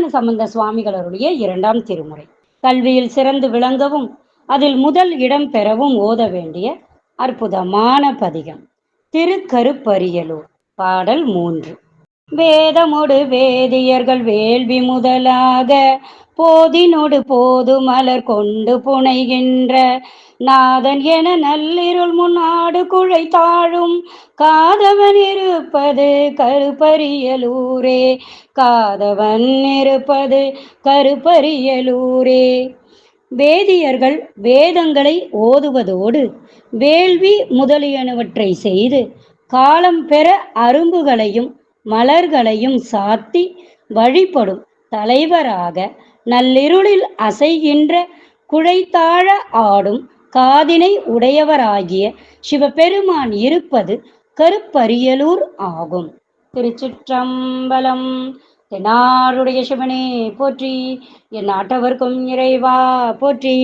நாராயண சம்பந்த சுவாமிகளருடைய இரண்டாம் திருமுறை. கல்வியில் சிறந்து விளங்கவும் அதில் முதல் இடம் பெறவும் ஓத வேண்டிய அற்புதமான பதிகம். திருக்கருப்பரியலூர் பாடல் மூன்று. வேதமொடு வேதியர்கள் வேள்வி முதலாக போதினொடு போது மலர் கொண்டு புனைகின்ற. நாதன் என நள்ளிருள் முன்னாடு குழை தாழும் காதவன் இருப்பது கருப்பரியலூரே. காதவன் இருப்பது கருப்பரியலூரே. வேதியர்கள் வேதங்களை ஓதுவதோடு வேள்வி முதலியனவற்றை செய்து காலம் பெற அரும்புகளையும் மலர்களையும் சாத்தி வழிபடும் தலைவராக நள்ளிருளில் அசைகின்ற குழைத்தாழ ஆடும் காதினை உடையவராகிய சிவபெருமான் இருப்பது கருப்பரியலூர் ஆகும். திருச்சிற்றம்பலம் தென்னாருடைய சிவனே போற்றி என் நாட்டவர்க்கும் இறைவா போற்றி.